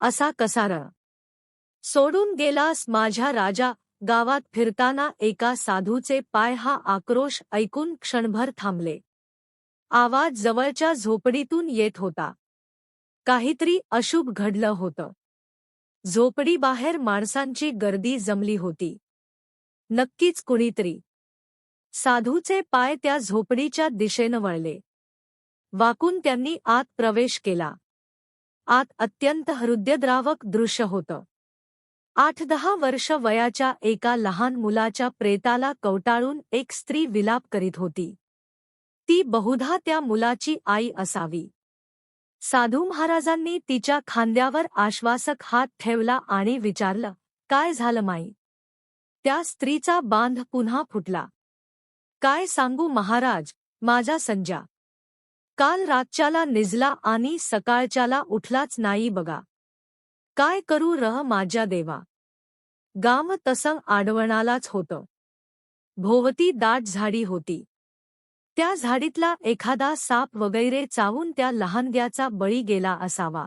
असा कसार. सोडून गेलास माझ्या राजा गावात फिरताना एका साधूचे पाय हा आक्रोश ऐकून क्षणभर थांबले. आवाज जवळच्या झोपडीतून येत होता. काहीतरी अशुभ घडलं होतं. झोपडीबाहेर माणसांची गर्दी जमली होती. नक्कीच कुणीतरी. साधूचे पाय त्या झोपडीच्या दिशेनं वळले. वाकून त्यांनी आत प्रवेश केला. आत अत्यंत हृदयद्रावक दृश्य होतं. आठ दहा वर्ष वयाच्या एका लहान मुलाच्या प्रेताला कवटाळून एक स्त्री विलाप करीत होती. ती बहुधा त्या मुलाची आई असावी. साधू महाराजांनी तिच्या खांद्यावर आश्वासक हात ठेवला आणि विचारलं काय झालं माई? त्या स्त्रीचा बांध पुन्हा फुटला. काय सांगू महाराज माझा संजा काल रातच्याला निजला आणि सकाळच्याला उठलाच नाही बघा. काय करू रह माझ्या देवा. गाम तसं आडवणालाच होतं. भोवती दाट झाडी होती. त्या झाडीतला एखादा साप वगैरे चावून त्या लहानग्याचा बळी गेला असावा.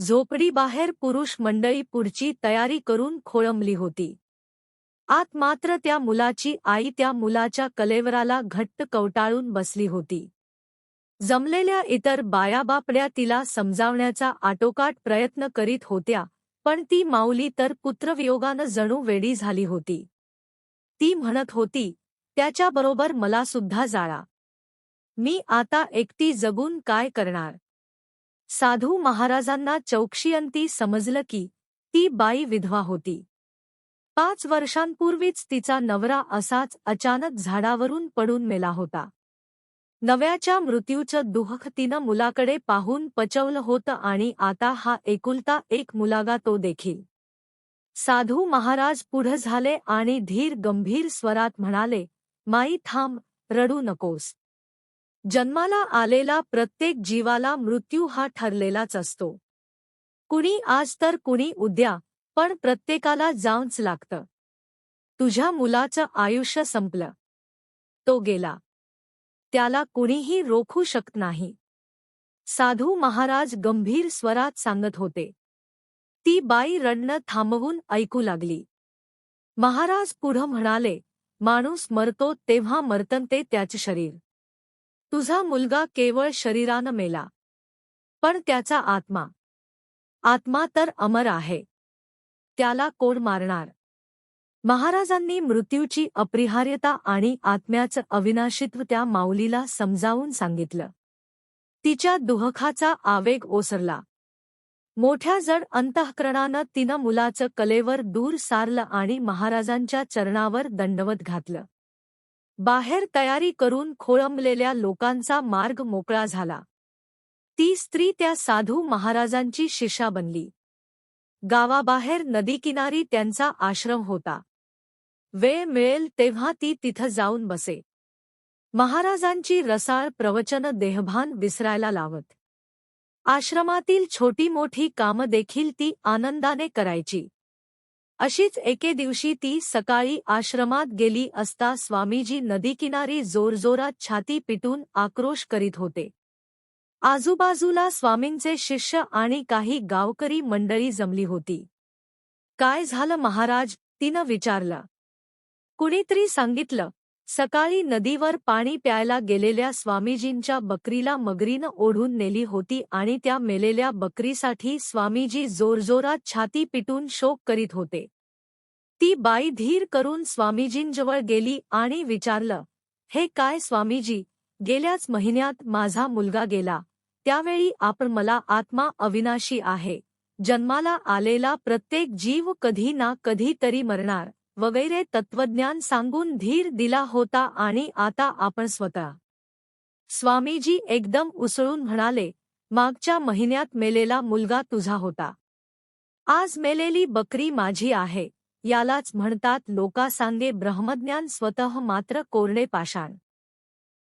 झोपडीबाहेर पुरुष मंडळी पुढची तयारी करून खोळंबली होती. आत मात्र त्या मुलाची आई त्या मुलाच्या कलेवराला घट्ट कवटाळून बसली होती. जमलेल्या इतर बायाबापड्या तिला समजावण्याचा आटोकाट प्रयत्न करीत होत्या पण ती माऊली तर पुत्रवियोगानं जणू वेडी झाली होती. ती म्हणत होती त्याच्याबरोबर मला सुद्धा जाळा. मी आता एकटी जगून काय करणार? साधू महाराजांना चौक्षियंती समजलं की ती बाई विधवा होती. पाच वर्षांपूर्वीच तिचा नवरा असाच अचानक झाडावरून पडून मेला होता. नव्याच्या मृत्यूचं दुःख तिनं मुलाकडे पाहून पचवलं होतं आणि आता हा एकुलता एक मुलागा तो देखील. साधू महाराज पुढं झाले आणि धीर गंभीर स्वरात म्हणाले माई थांब रडू नकोस. जन्माला आलेला प्रत्येक जीवाला मृत्यू हा ठरलेलाच असतो. कुणी आज तर कुणी उद्या पण प्रत्येकाला जाऊनच लागतं. तुझ्या मुलाचं आयुष्य संपलं. तो गेला. त्याला कुणीही रोखू शकत नाही. साधू महाराज गंभीर स्वरात सांगत होते. ती बाई रडणं थांबवून ऐकू लागली. महाराज पुढं म्हणाले माणूस मरतो तेव्हा मरतनते त्याचे शरीर. तुझा मुलगा केवळ शरीरानं मेला. पण त्याचा आत्मा. आत्मा तर अमर आहे. त्याला कोण मारणार? महाराजांनी मृत्यूची अपरिहार्यता आणि आत्म्याचं अविनाशित्व त्या माऊलीला समजावून सांगितलं. तिच्या दुहखाचा आवेग ओसरला. मोठ्या जड अंतःकरणानं तिनं मुलाचं कलेवर दूर सारलं आणि महाराजांच्या चरणावर दंडवत घातलं. बाहेर तयारी करून खोळंबलेल्या लोकांचा मार्ग मोकळा झाला. ती स्त्री त्या साधू महाराजांची शिष्या बनली. गावाबाहेर नदीकिनारी त्यांचा आश्रम होता. वेळ मिळेल तेव्हा ती तिथं जाऊन बसे. महाराजांची रसाळ प्रवचन देहभान विसरायला लावत. आश्रमातील छोटी मोठी कामं देखील ती आनंदाने करायची. अशीच एके दिवशी ती सकाळी आश्रमात गेली असता स्वामीजी नदीकिनारी जोरजोरात छाती पिटून आक्रोश करीत होते. आजूबाजूला स्वामींचे शिष्य आणि काही गावकरी मंडळी जमली होती. काय झालं महाराज? तिनं विचारलं. कुणीतरी सांगितलं सकाळी नदीवर पाणी प्यायला गेलेल्या स्वामीजींच्या बकरीला मगरीनं ओढून नेली होती आणि त्या मेलेल्या बकरीसाठी स्वामीजी जोरजोरात छाती पिटून शोक करीत होते. ती बाई धीर करून स्वामीजींजवळ गेली आणि विचारलं हे काय स्वामीजी गेल्याच महिन्यात माझा मुलगा गेला. त्यावेळी आपण मला आत्मा अविनाशी आहे. जन्माला आलेला प्रत्येक जीव कधी ना कधी तरी मरणार. वगैरे तत्वज्ञान सांगून धीर दिला होता आणि आता आपण स्वतः स्वामीजी एकदम उसळून म्हणाले मागच्या महिन्यात मेलेला मुलगा तुझा होता. आज मेलेली बकरी माझी आहे. यालाच म्हणतात लोका सांगे ब्रह्मज्ञान स्वतः मात्र कोरडे पाषाण.